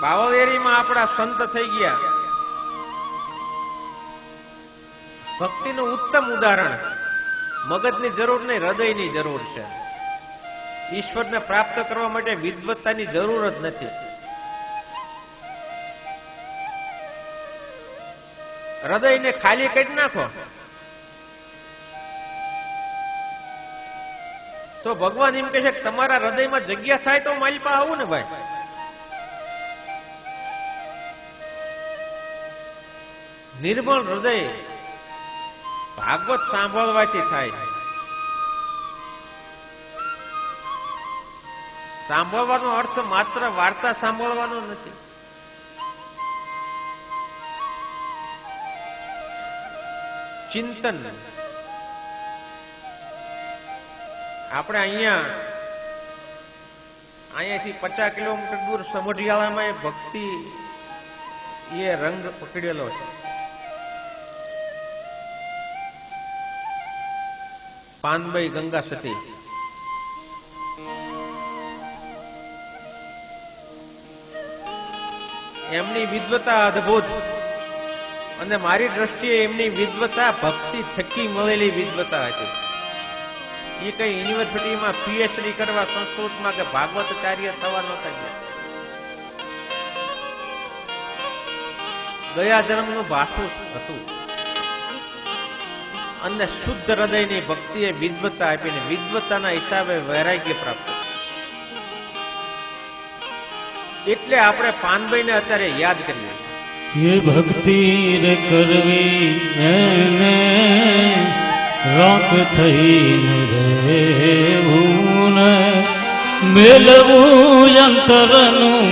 બાવળેરીમાં આપણા સંત થઈ ગયા. ભક્તિનું ઉત્તમ ઉદાહરણ, મગજની જરૂર નહીં, હૃદયની જરૂર છે. ઈશ્વરને પ્રાપ્ત કરવા માટે વિદવત્તાની જરૂર જ નથી. હૃદયને ખાલી કરી નાખો. તો ભગવાન એમ કહે છે કે તમારા હૃદયમાં જગ્યા થાય તો માલપા આવું ને ભાઈ. નિર્મળ હૃદય ભાગવત સાંભળવાથી થાય. સાંભળવાનો અર્થ માત્ર વાર્તા સાંભળવાનો નથી. ચિંતન. આપણે અહીંયા, અહીંયાથી પચાસ કિલોમીટર દૂર સમઢિયાળામાં એ ભક્તિ એ રંગ પકડેલો છે. પાનભાઈ ગંગા સતી. એમની વિદ્વતા અદભુત. અને મારી દ્રષ્ટિએ એમની વિદ્વતા ભક્તિ થકી મળેલી વિદ્વતા હતી. એ કઈ યુનિવર્સિટીમાં પીએચડી કરવા સંસ્કૃતમાં કે ભાગવતચાર્ય થવા નહોતા ગયા ગયા જન્મનું ભાષું હતું. અને શુદ્ધ હૃદયની ભક્તિએ વિદ્વતા આપીને વિદ્વતાના હિસાબે વૈરાગ્ય પ્રાપ્ત એટલે આપણે પાનભાઈને અત્યારે યાદ કરીએ. એ ભક્તિ કરવી એને રાખ થઈને રહેવું ને મેળવું અંતરનું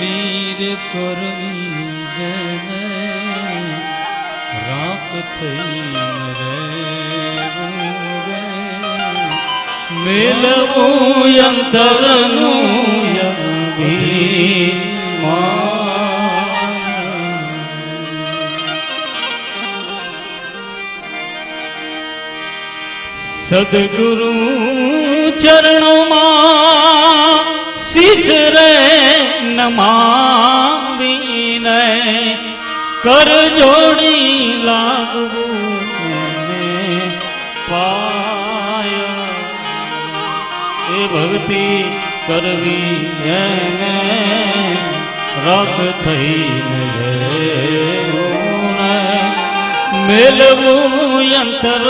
ભક્તિ રે કરવી જેને રાખ થઈ રહેવું રે મેલવું અંતરનું સદગુરુ ચરણોમાં શિષ રે નમાવીને કર જોડી લાગવું પાય. એ ભક્તિ કરવી એને રખ થઈને મેલવું અંતર